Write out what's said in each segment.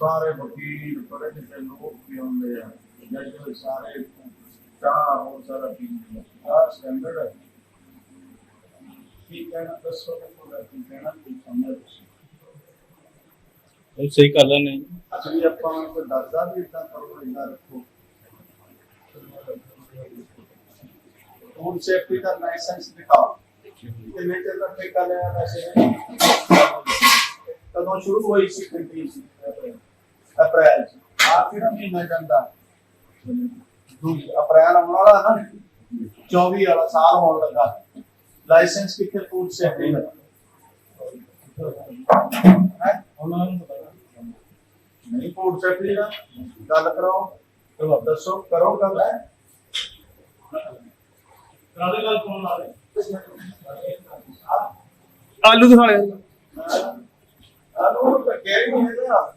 ਸਾਰੇ ਵਕੀਲ ਪੜ੍ਹੇ ਲਿਖੇ ਲੋਕ ਵੀ ਹੁੰਦੇ ਆ ਜਿਹੜੇ ਸਾਰੇ ਚਾਹ ਹੋ ਸਾਰਾ ਪੀਂਦੇ ਆ ਆਹ ਸਟੈਂਡਰਡ ਹੈ ਕੀ ਕਹਿਣਾ ਦੱਸੋ ਮੈਨੂੰ ਕੀ ਕਹਿਣਾ ਕੀ ਸਮਝ ਇਹ ਸਹੀ ਕਰ ਲੈਣੇ ਅਸਲੀ ਆਪਾਂ ਕੋਈ ਡਰਦਾ ਵੀ ਇਦਾਂ ਕਰੋ ਇਦਾਂ ਰੱਖੋ ਫੂਡ ਸੇਫਟੀ ਦਾ ਲਾਇਸੈਂਸ ਦਿਖਾਓ ਕਿੰਨੇ ਚਿਰ ਦਾ ਠੇਕਾ ਲਿਆ ਵੈਸੇ ਕਦੋਂ ਸ਼ੁਰੂ ਹੋਈ ਸੀ ਕੰਟਰੀ ਸੀ ਅਪ੍ਰੈਲ ਚ ਆਖਿਰ ਮਹੀਨਾ ਜਾਂਦਾ ਦੂਜੀ ਅਪ੍ਰੈਲ ਆਉਣ ਵਾਲਾ ਨਾ 24 ਵਾਲਾ ਸਾਲ ਹੋਣ ਲੱਗਾ ਲਾਇਸੈਂਸ ਕਿੱਥੇ ਫੂਡ ਸੇਫਟੀ ਦਾ ਹੈ ਉਹਨਾਂ ਨੂੰ ਪਤਾ ਨਹੀਂ ਫੂਡ ਸੇਫਟੀ ਦਾ ਗੱਲ ਕਰਾਓ ਦੱਸੋ ਕਰੋ ਗੱਲ ਹੈ ਕਰਾਦੇ ਗੱਲ ਫੋਨ ਆ ਆਲੂ ਦਿਖਾ ਲਿਆ ਆਲੂ ਤਾਂ ਕਹਿ ਨਹੀਂ ਹੈਗਾ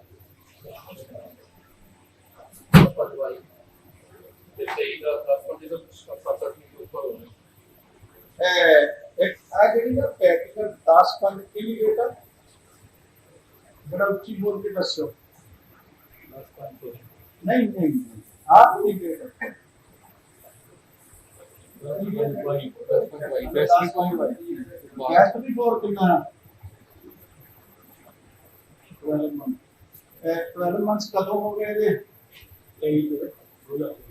mesa para passar junto com o colônia. É, é a grande técnica das para que ele está para o tipo de ligação. Nem tem. A primeira. Gracias.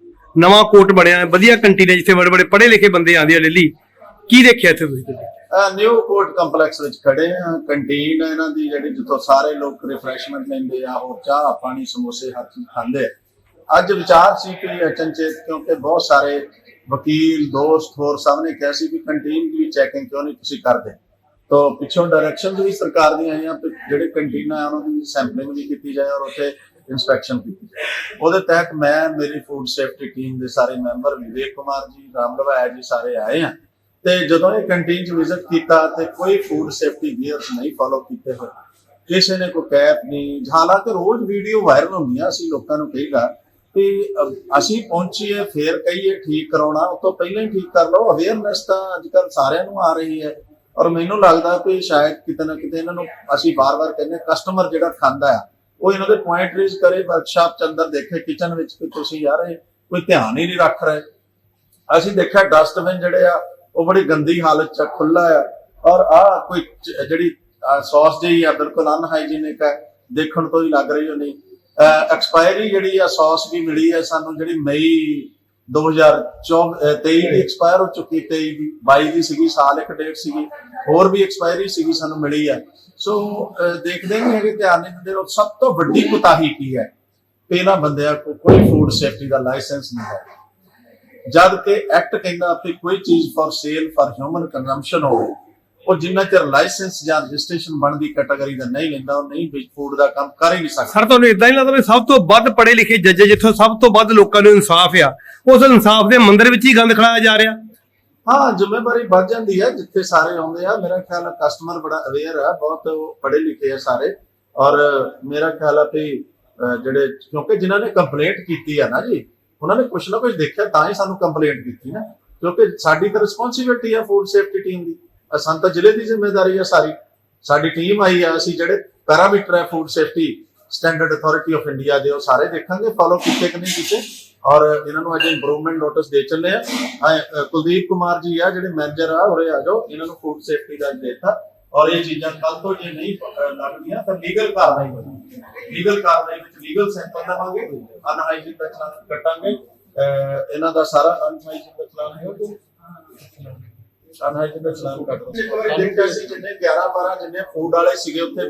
ਨਵਾਂ ਕੋਰਟ ਬਣਿਆ ਹੈ ਵਧੀਆ ਕੰਟੀਨ ਹੈ ਜਿੱਥੇ ਬੜੇ ਬੜੇ ਪੜ੍ਹੇ ਲਿਖੇ ਬੰਦੇ ਆਉਂਦੇ ਆ ਡੇਲੀ ਕੀ ਦੇਖਿਆ ਇੱਥੇ ਤੁਸੀਂ ਨਿਊ ਕੋਰਟ ਕੰਪਲੈਕਸ ਵਿੱਚ ਖੜੇ ਆ ਕੰਟੀਨ ਇਹਨਾਂ ਦੀ ਜਿਹੜੀ, ਜਿੱਥੋਂ ਸਾਰੇ ਲੋਕ ਰਿਫਰੈਸ਼ਮੈਂਟ ਲੈਂਦੇ ਆ ਹੋਰ ਚਾਹ, ਪਾਣੀ, ਸਮੋਸੇ ਹਰ ਚੀਜ਼ ਖਾਂਦੇ ਅੱਜ ਵਿਚਾਰ ਸੀ ਕਿ ਅਚਨਚੇਤ, ਕਿਉਂਕਿ ਬਹੁਤ ਸਾਰੇ ਵਕੀਲ, ਦੋਸਤ ਹੋਰ ਸਭ ਨੇ ਕਿਹਾ ਸੀ ਵੀ ਕੰਟੀਨ ਦੀ ਚੈਕਿੰਗ ਕਿਉਂ ਨਹੀਂ ਤੁਸੀਂ ਕਰਦੇ? ਤੋ ਪਿੱਛੋਂ ਡਾਇਰੈਕਸ਼ਨ ਵੀ ਸਰਕਾਰ ਦੀਆਂ ਆਈਆਂ ਜਿਹੜੇ ਕੰਟੀਨ ਆ, ਉਹਨਾਂ ਦੀ ਸੈਂਪਲਿੰਗ ਵੀ ਕੀਤੀ ਜਾਏ ਔਰ ਉੱਥੇ ਇਨਸਪੈਕਸ਼ਨ ਕੀਤੀ ਜਾਏ। ਉਹਦੇ ਤਹਿਤ ਮੈਂ, ਮੇਰੀ ਫੂਡ ਸੇਫਟੀ ਟੀਮ ਦੇ ਸਾਰੇ ਮੈਂਬਰ ਵਿਵੇਕ ਕੁਮਾਰ ਜੀ ਰਾਮ ਲਵਾਇਆ ਜੀ ਸਾਰੇ ਆਏ ਆ। ਤੇ ਜਦੋਂ ਇਹ ਕੰਟੀਨ ਚ ਵਿਜ਼ਿਟ ਕੀਤਾ ਤੇ ਕੋਈ ਫੂਡ ਸੇਫਟੀ ਗੀਅਰਸ ਨਹੀਂ ਫਾਲੋ ਕੀਤੇ ਹੋਏ। ਕਿਸੇ ਨੇ ਕੋਈ ਕੈਪ ਨਹੀਂ। ਹਾਲਾਂਕਿ ਰੋਜ਼ ਵੀਡੀਓ ਵਾਇਰਲ ਹੁੰਦੀਆਂ ਅਸੀਂ ਲੋਕਾਂ ਨੂੰ ਕਹੀਦਾ ਕਿ ਅਸੀਂ ਪਹੁੰਚੀਏ, ਫੇਰ ਕਹੀਏ, ਠੀਕ ਕਰਾਉਣਾ ਉਸ ਤੋਂ ਪਹਿਲਾਂ ਹੀ ਠੀਕ ਕਰ ਲਓ। ਅਵੇਅਰਨੈਸ ਤਾਂ ਅੱਜ ਕੱਲ ਸਾਰਿਆਂ ਨੂੰ ਆ ਰਹੀ ਹੈ। ਔਰ ਮੈਨੂੰ ਲੱਗਦਾ ਕਿ ਸ਼ਾਇਦ ਕਿਤੇ ਨਾ ਕਿਤੇ ਇਹਨਾਂ ਨੂੰ ਅਸੀਂ ਬਾਰ-ਬਾਰ ਕਹਿੰਦੇ ਕਸਟਮਰ ਜਿਹੜਾ ਖਾਂਦਾ ਆ ਉਹ ਇਹਨਾਂ ਦੇ ਪੁਆਇੰਟ ਰੇਜ਼ ਕਰੇ ਵਰਕਸ਼ਾਪ ਚ ਅੰਦਰ ਦੇਖੇ ਕਿਚਨ ਵਿੱਚ ਕਿ ਤੁਸੀਂ ਯਾਰ ਇਹ ਕੋਈ ਧਿਆਨ ਹੀ ਨਹੀਂ ਰੱਖ ਰਹੇ। ਅਸੀਂ ਦੇਖਿਆ ਡਸਟਬਿਨ ਜਿਹੜੇ ਆ, ਉਹ ਬੜੀ ਗੰਦੀ ਹਾਲਤ ਚ ਖੁੱਲਾ ਆ। ਔਰ ਆ ਕੋਈ ਜਿਹੜੀ ਸੌਸ ਜਿਹੀ ਆ, ਬਿਲਕੁਲ ਅਨਹਾਈਜੀਨਿਕ ਹੈ ਦੇਖਣ ਤੋਂ ਹੀ ਲੱਗ ਰਹੀ ਹੋ ਐਕਸਪਾਇਰੀ ਜਿਹੜੀ ਆ ਸੌਸ ਵੀ ਮਿਲੀ ਹੈ ਸਾਨੂੰ, ਜਿਹੜੀ ਮਈ 2023 ਦੀ ਐਕਸਪਾਇਰ ਹੋ ਚੁੱਕੀ 23 ਦੀ 22 ਦੀ ਸੀਗੀ, ਸਾਲ ਇੱਕ ਡੇਟ ਸੀਗੀ, ਹੋਰ ਵੀ ਐਕਸਪਾਇਰੀ ਸੀਗੀ ਸਾਨੂੰ ਮਿਲੀ ਹੈ ਸੋ ਦੇਖਦੇ ਨਹੀਂ ਹੈਗੇ, ਧਿਆਨ ਨਹੀਂ ਦਿੰਦੇ ਔਰ ਸਭ ਤੋਂ ਵੱਡੀ ਕੁਤਾਹੀ ਕੀ ਹੈ? ਕਿ ਇਹਨਾਂ ਬੰਦਿਆਂ ਕੋਲ ਕੋਈ ਫੂਡ ਸੇਫਟੀ ਦਾ ਲਾਇਸੈਂਸ ਨਹੀਂ ਹੈ। ਜਦ ਕਿ ਐਕਟ ਕਹਿੰਦਾ ਕਿ ਕੋਈ ਚੀਜ਼ for sale for human consumption ਹੋਵੇ ਉਹ ਜਿੰਨਾ ਚਿਰ ਲਾਇਸੈਂਸ ਜਾਂ ਰਜਿਸਟ੍ਰੇਸ਼ਨ ਬਣਦੀ ਕੈਟਾਗਰੀ ਦਾ ਨਹੀਂ ਲੈਂਦਾ ਉਹ ਨਹੀਂ ਵਿੱਚ ਫੂਡ ਦਾ ਕੰਮ ਕਰ ਹੀ ਨਹੀਂ ਸਕਦਾ। ਸਰ ਤੁਹਾਨੂੰ ਇਦਾਂ ਹੀ ਲੱਗਦਾ ਵੀ ਸਭ ਤੋਂ ਵੱਧ ਪੜ੍ਹੇ ਲਿਖੇ ਜੱਜ ਜਿੱਥੋਂ ਸਭ ਤੋਂ ਵੱਧ ਲੋਕਾਂ ਨੂੰ ਇਨਸਾਫ ਆ ਉਸ ਇਨਸਾਫ ਦੇ ਮੰਦਿਰ ਵਿੱਚ ਹੀ ਗੰਦ ਖੜਾਇਆ ਜਾ ਰਿਹਾ। ਹਾਂ ਜ਼ਿੰਮੇਵਾਰੀ ਵੱਧ ਜਾਂਦੀ ਹੈ ਜਿੱਥੇ ਸਾਰੇ ਆਉਂਦੇ ਆ। ਮੇਰਾ ਖਿਆਲ ਹੈ ਕਸਟਮਰ ਬੜਾ ਅਵੇਅਰ ਹੈ ਬਹੁਤ ਪੜ੍ਹੇ ਲਿਖੇ ਆ ਸਾਰੇ। ਔਰ ਮੇਰਾ ਖਿਆਲ ਹੈ ਵੀ ਜਿਹੜੇ ਕਿਉਂਕਿ ਜਿਨ੍ਹਾਂ ਨੇ ਕੰਪਲੇਂਟ ਕੀਤੀ ਆ ਨਾ ਜੀ ਉਹਨਾਂ ਨੇ ਕੁਝ ਨਾ ਕੁਝ ਦੇਖਿਆ ਤਾਂ ਹੀ ਸਾਨੂੰ ਕੰਪਲੇਂਟ ਕੀਤੀ ਨਾ। ਕਿਉਂਕਿ ਸਾਡੀ ਤਾਂ ਰਿਸਪੌਂਸਿਬਿਲਟੀ ਹੈ ਫੂਡ ਸੇਫਟੀ ਟੀਮ ਦੀ। ਅਹ ਤਾਂ ਜ਼ਿਲ੍ਹੇ ਦੀ ਜ਼ਿੰਮੇਵਾਰੀ ਹੈ ਸਾਰੀ। ਸਾਡੀ ਟੀਮ ਆਈ ਆ, ਅਸੀਂ ਜਿਹੜੇ ਪੈਰਾਮੀਟਰ ਹੈ food safety standard authority of India ਦੇ, ਉਹ ਸਾਰੇ ਦੇਖਾਂਗੇ ਫਾਲੋ ਕੀਤੇ ਕਿ ਨਹੀਂ ਕੀਤੇ। ਔਰ ਇਹਨਾਂ ਨੂੰ ਅਜੇ ਇੰਪਰੂਵਮੈਂਟ ਨੋਟਿਸ ਦੇ ਚੱਲੇ ਆ। ਕੁਲਦੀਪ ਕੁਮਾਰ ਜੀ ਆ, ਜਿਹੜੇ ਮੈਨੇਜਰ ਆ, ਉਰੇ ਆ ਜਾਓ। ਇਹਨਾਂ ਨੂੰ ਫੂਡ ਸੇਫਟੀ ਦਾ ਦੇਤਾ। ਔਰ ਇਹ ਚੀਜ਼ਾਂ ਕੱਲ ਤੋਂ ਜੇ ਨਹੀਂ ਲੱਗਦੀਆਂ ਤਾਂ ਲੀਗਲ ਕਾਰਵਾਈ ਹੋਣੀ ਲੀਗਲ ਕਾਰਵਾਈ ਵਿੱਚ ਲੀਗਲ ਸੈਂਪਲ ਦੇਵਾਂਗੇ। ਅਨਹਾਈਜੀਨ ਦਾ ਕੱਟਾਂਗੇ। ਇਹਨਾਂ ਦਾ ਸਾਰਾ ਅਨਹਾਈਜੀਨ ਅਨਹਾਈਜੀਨ ਦਾ ਚਲਾਨ ਕੱਟ ਦੋ ਇੱਕ ਵਾਰੀ ਦੇਖਿਆ ਸੀ ਜਿੰਨੇ 11 12 ਜਿੰਨੇ ਫੂਡ ਵਾਲੇ ਸੀਗੇ ਉੱਥੇ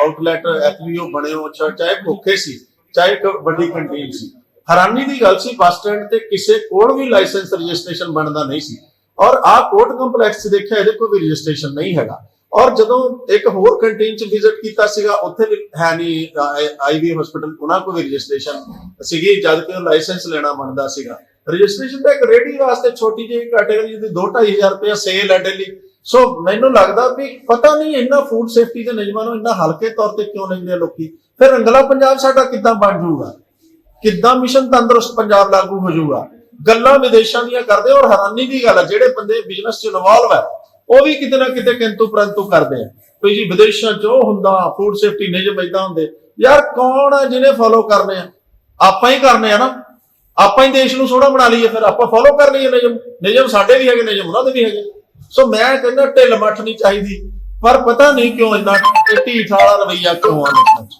ਆਊਟਲੈਟ ਐਫਬੀਓ ਬਣੇ ਹੋ ਚਾ- ਚਾਹੇ ਭੁੱਖੇ ਸੀ, ਚਾਹੇ ਇੱਕ ਵੱਡੀ ਕੰਟੀਨ ਸੀ। ਹੈਰਾਨੀ ਦੀ ਗੱਲ ਸੀ, ਬੱਸ ਸਟੈਂਡ ਤੇ ਕਿਸੇ ਕੋਲ ਵੀ ਲਾਇਸੈਂਸ ਰਜਿਸਟ੍ਰੇਸ਼ਨ ਬਣਦਾ ਨਹੀਂ ਸੀ। ਔਰ ਆ ਕੋਰਟ ਕੰਪਲੈਕਸ 'ਚ ਦੇਖਿਆ, ਇਹਦੇ ਕੋਈ ਵੀ ਰਜਿਸਟ੍ਰੇਸ਼ਨ ਨਹੀਂ ਹੈਗਾ। ਔਰ ਜਦੋਂ ਇੱਕ ਹੋਰ ਕੰਟੀਨ 'ਚ ਵਿਜ਼ਿਟ ਕੀਤਾ ਸੀਗਾ, ਉੱਥੇ ਵੀ ਹੈ ਨਹੀਂ ਆਈਵੀ ਹਸਪੀਟਲ ਉਹਨਾਂ ਕੋਲ ਵੀ ਰਜਿਸਟ੍ਰੇਸ਼ਨ ਸੀਗੀ, ਜਦ ਕਿ ਉਹ ਲਾਇਸੈਂਸ ਲੈਣਾ ਬਣਦਾ ਸੀਗਾ। ਰਜਿਸਟ੍ਰੇਸ਼ਨ ਦਾ ਇੱਕ ਰੇਡੀ ਵਾਸਤੇ ਛੋਟੀ ਜਿਹੀ ਕੈਟਾਗਰੀ ਦੀ 2-2500 ਰੁਪਏ ਸੇਲ ਹੈ ਡੇਲੀ ਸੋ ਮੈਨੂੰ ਲੱਗਦਾ ਵੀ ਪਤਾ ਨਹੀਂ ਇੰਨਾ ਫੂਡ ਸੇਫਟੀ ਦੇ ਨਿਯਮਾਂ ਨੂੰ ਇੰਨਾ ਹਲਕੇ ਤੌਰ ਤੇ ਕਿਉਂ ਲੈਂਦੇ ਆ ਲੋਕੀ। ਫਿਰ ਰੰਗਲਾ ਪੰਜਾਬ ਸਾਡਾ ਕਿੱਦਾਂ ਬਣ ਜਾਊਗਾ? ਕਿੱਦਾਂ ਮਿਸ਼ਨ ਤੰਦਰੁਸਤ ਪੰਜਾਬ ਲਾਗੂ ਹੋ ਜਾਊਗਾ? ਗੱਲਾਂ ਵਿਦੇਸ਼ਾਂ ਦੀਆਂ ਕਰਦੇ ਔਰ ਹੈਰਾਨੀ ਦੀ ਗੱਲ ਹੈ ਜਿਹੜੇ ਬੰਦੇ ਬਿਜ਼ਨਸ 'ਚ ਇਨਵੋਲਵ ਹੈ ਉਹ ਵੀ ਕਿਤੇ ਨਾ ਕਿਤੇ ਕਿੰਤੂ ਪਰੰਤੂ ਕਰਦੇ ਆ। ਵੀ ਜੀ, ਵਿਦੇਸ਼ਾਂ 'ਚ ਉਹ ਹੁੰਦਾ ਫੂਡ ਸੇਫਟੀ ਨਿਯਮ ਏਦਾਂ ਹੁੰਦੇ। ਯਾਰ ਕੌਣ ਆ ਜਿਹਨੇ ਫੋਲੋ ਕਰਨੇ ਆ? ਆਪਾਂ ਹੀ ਕਰਨੇ ਆ ਨਾ। ਆਪਾਂ ਹੀ ਦੇਸ਼ ਨੂੰ ਸੋਹਣਾ ਬਣਾ ਲਈਏ ਫਿਰ, ਆਪਾਂ ਫੋਲੋ ਕਰ ਲਈਏ ਨਿਯਮ ਨਿਯਮ ਸਾਡੇ ਵੀ ਹੈਗੇ, ਨਿਯਮ ਉਹਨਾਂ ਦੇ ਵੀ ਹੈਗੇ। ਸੋ ਮੈਂ ਕਹਿੰਦਾ ਢਿੱਲ ਮੱਠ ਨਹੀਂ ਚਾਹੀਦੀ, ਪਰ ਪਤਾ ਨਹੀਂ ਕਿਉਂ ਇੰਨਾ ਢੀਠ ਵਾਲਾ ਰਵਈਆ ਕਿਉਂ ਆ ਲੋਕਾਂ 'ਚ?